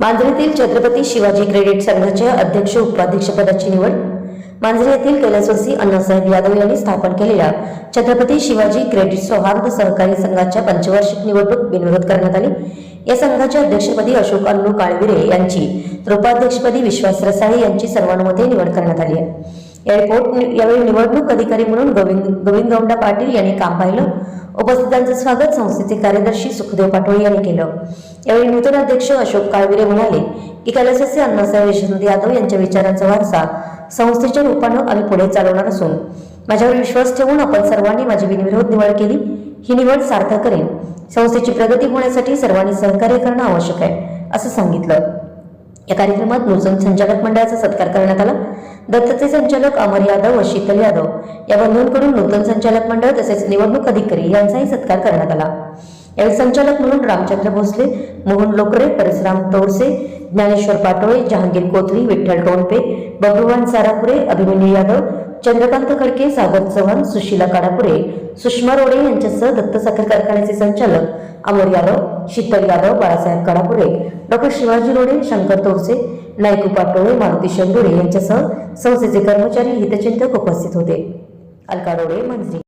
मांजरीतील Chhatrapati Shivaji credit संघाच्या अध्यक्ष उपाध्यक्षपदाची निवड. मांजरी येथील कैलासवासी अण्णासाहेब यादव यांनी स्थापन केलेल्या छत्रपती शिवाजी क्रेडिट सौहार्द सहकारी संघाच्या पंचवार्षिक निवडणूक बिनविरोध करण्यात आली. या संघाच्या अध्यक्षपदी अशोक अण्णू काळविरे यांची तर उपाध्यक्षपदी विश्वास रसाळे यांची सर्वानुमते निवड करण्यात आली आहे. एअरपोर्ट यावेळी निवडणूक अधिकारी म्हणून गोविंद गोविंद गौंडा पाटील यांनी काम पाहिलं. उपस्थितांचं स्वागत संस्थेचे कार्यदर्शी सुखदेव पाटोळे यांनी केलं. यावेळी नूतन अध्यक्ष अशोक काळविरे म्हणाले की कलशस्य अण्णासाहेब यशवंत यादव यांच्या विचारांचा वारसा संस्थेच्या रूपानं आम्ही पुढे चालवणार असून माझ्यावर विश्वास ठेवून आपण सर्वांनी माझी बिनविरोध निवड केली. ही निवड सार्थ करेन संस्थेची प्रगती होण्यासाठी सर्वांनी सहकार्य करणं आवश्यक आहे असं सांगितलं. या कार्यक्रमात नूतन संचालक मंडळाचा सत्कार करण्यात आला. दत्तचे संचालक अमर यादव व शीतल यादव या बंधूंकडून नूतन संचालक मंडळ तसेच निवडणूक अधिकारी यांचाही सत्कार करण्यात आला. यावेळी संचालक म्हणून रामचंद्र भोसले मोहन लोकरे परशुराम तोडसे ज्ञानेश्वर पाटोळे जहांगीर कोथळी विठ्ठल टोणपे बबरुवान सारापुरे अभिमन्यू यादव चंद्रकांत खडके सागर चव्हाण सुशीला काडापुरे सुषमा रोडे यांच्यासह दत्त साखर कारखान्याचे संचालक अमर यादव शीतल यादव बाळासाहेब काडापुरे डॉक्टर शिवाजी रोडे शंकर तोरसे नायकू पाटोळे मारुती शेंडोळे यांच्यासह संस्थेचे कर्मचारी हितचिंतक उपस्थित होते. अलका रोडे मंजरी.